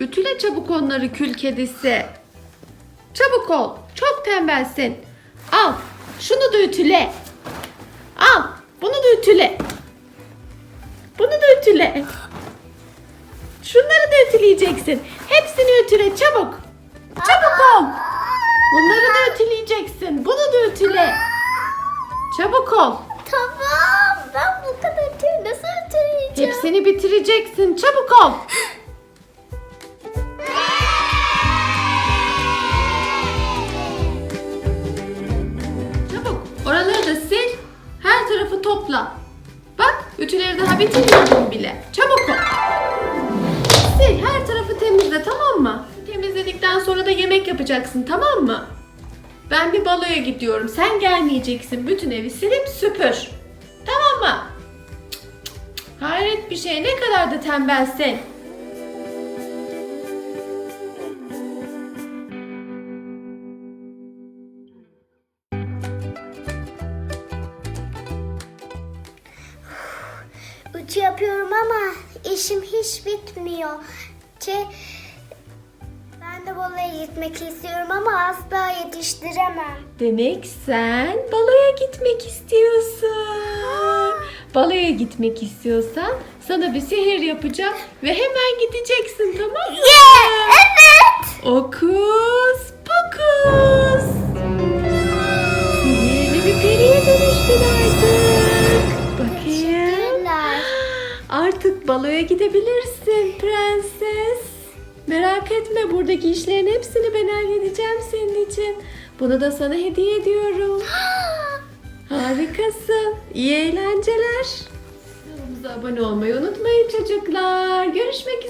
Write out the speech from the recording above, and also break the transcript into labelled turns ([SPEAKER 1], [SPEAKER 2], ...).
[SPEAKER 1] Ütüle çabuk onları kül kedisi. Çabuk ol. Çok tembelsin. Al. Şunu da ütüle. Al. Bunu da ütüle. Bunu da ütüle. Şunları da ütüleyeceksin. Hepsini ütüle çabuk. Çabuk ol. Bunları da ütüleyeceksin. Bunu da ütüle. Çabuk ol.
[SPEAKER 2] Tamam. Ben bu kadar tüy nasıl ütüleyeceğim?
[SPEAKER 1] Hepsini bitireceksin. Çabuk ol. Topla. Bak ütüleri daha bitirmedim bile. Çabuk ol. Sil. Her tarafı temizle tamam mı? Temizledikten sonra da yemek yapacaksın tamam mı? Ben bir baloya gidiyorum. Sen gelmeyeceksin. Bütün evi silip süpür. Tamam mı? Hayret bir şey. Ne kadar da tembelsin.
[SPEAKER 2] Ütü yapıyorum ama işim hiç bitmiyor. Ki ben de Bolu'ya gitmek istiyorum ama asla yetiştiremem.
[SPEAKER 1] Demek sen baloya gitmek istiyorsun. Baloya gitmek istiyorsan sana bir sihir yapacağım ve hemen gideceksin tamam mı?
[SPEAKER 2] evet.
[SPEAKER 1] Okus baloya gidebilirsin prenses. Merak etme buradaki işlerin hepsini ben halledeceğim senin için. Bunu da sana hediye ediyorum. Harikasın. İyi eğlenceler. Kanalımıza abone olmayı unutmayın çocuklar. Görüşmek.